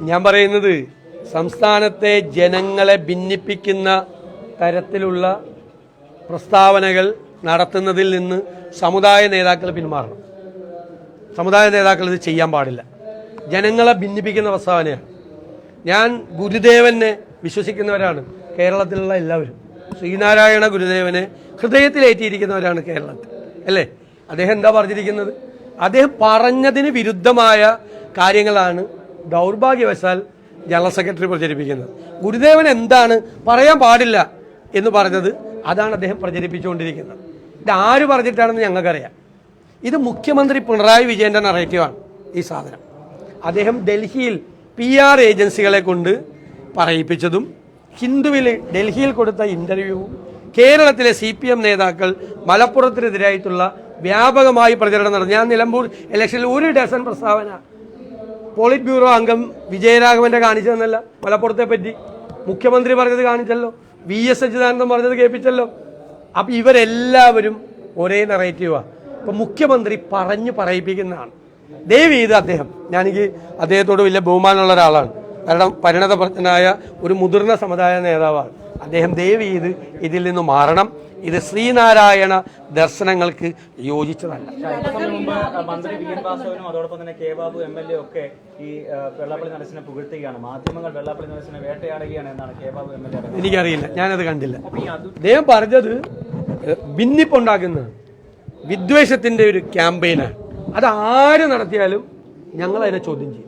ഞാൻ പറയുന്നത് സംസ്ഥാനത്തെ ജനങ്ങളെ ഭിന്നിപ്പിക്കുന്ന തരത്തിലുള്ള പ്രസ്താവനകൾ നടത്തുന്നതിൽ നിന്ന് സമുദായ നേതാക്കൾ പിന്മാറണം. സമുദായ നേതാക്കൾ ഇത് ചെയ്യാൻ പാടില്ല. ജനങ്ങളെ ഭിന്നിപ്പിക്കുന്ന പ്രസ്താവനയാണ്. ഞാൻ ഗുരുദേവനെ വിശ്വസിക്കുന്നവരാണ് കേരളത്തിലുള്ള എല്ലാവരും. ശ്രീനാരായണ ഗുരുദേവനെ ഹൃദയത്തിലേറ്റിയിരിക്കുന്നവരാണ് കേരളത്തിൽ. അല്ലേ? അദ്ദേഹം എന്താ പറഞ്ഞിരിക്കുന്നത്? അദ്ദേഹം പറഞ്ഞതിന് വിരുദ്ധമായ കാര്യങ്ങളാണ് ദൗർഭാഗ്യവശാൽ ജനറൽ സെക്രട്ടറി പ്രചരിപ്പിക്കുന്നത്. ഗുരുദേവൻ എന്താണ് പറയാൻ പാടില്ല എന്ന് പറഞ്ഞത് അതാണ് അദ്ദേഹം പ്രചരിപ്പിച്ചുകൊണ്ടിരിക്കുന്നത്. ഇത് ആര് പറഞ്ഞിട്ടാണെന്ന് ഞങ്ങൾക്കറിയാം. ഇത് മുഖ്യമന്ത്രി പിണറായി വിജയന്റെ നറേറ്റീവാണ് ഈ സാധനം. അദ്ദേഹം ഡൽഹിയിൽ പി ആർ ഏജൻസികളെ കൊണ്ട് പറയിപ്പിച്ചതും ഹിന്ദുവിൽ ഡൽഹിയിൽ കൊടുത്ത ഇന്റർവ്യൂവും കേരളത്തിലെ സി പി എം നേതാക്കൾ മലപ്പുറത്തിനെതിരായിട്ടുള്ള വ്യാപകമായി പ്രചരണം നടന്നു ഞാൻ നിലമ്പൂർ ഇലക്ഷനിൽ ഒരു ഡസൻ പ്രസ്താവന പോളിറ്റ് ബ്യൂറോ അംഗം വിജയരാഘവന്റെ കാണിച്ചു തന്നല്ല മലപ്പുറത്തെ പറ്റി മുഖ്യമന്ത്രി പറഞ്ഞത് കാണിച്ചല്ലോ. വി എസ് അച്യുതാനന്ദൻ പറഞ്ഞത് കേൾപ്പിച്ചല്ലോ. അപ്പൊ ഇവരെല്ലാവരും ഒരേ നെറേറ്റീവാണ് അപ്പൊ മുഖ്യമന്ത്രി പറഞ്ഞു പറയിപ്പിക്കുന്നതാണ്. ദയവ് ചെയ്ത് അദ്ദേഹം ഞാനെനിക്ക് അദ്ദേഹത്തോട് വലിയ ബഹുമാനമുള്ള ഒരാളാണ്. കാരണം പരിണതപ്രജ്ഞനായ ഒരു മുതിർന്ന സമുദായ നേതാവാണ്. അദ്ദേഹം ദയവ് ചെയ്ത് ഇതിൽ നിന്ന് മാറണം. ഇത് ശ്രീനാരായണ ദർശനങ്ങൾക്ക് യോജിച്ചതല്ല. അല്പസമയം മുമ്പ് മന്ത്രി വി എൻ വാസവനും അതോടൊപ്പം തന്നെ K Babu M L A ഒക്കെ ഈ വെള്ളാപ്പള്ളി പുകഴ്ത്തുകയാണ്. മാധ്യമങ്ങൾ വെള്ളാപ്പള്ളി വേട്ടയാടുകയാണ് എന്നാണ് K Babu M L A എനിക്കറിയില്ല. ഞാനത് കണ്ടില്ല. അദ്ദേഹം പറഞ്ഞത് ഭിന്നിപ്പുണ്ടാക്കുന്ന വിദ്വേഷത്തിന്റെ ഒരു ക്യാമ്പയിനാണ്. അത് ആര് നടത്തിയാലും ഞങ്ങൾ അതിനെ ചോദ്യം ചെയ്യും.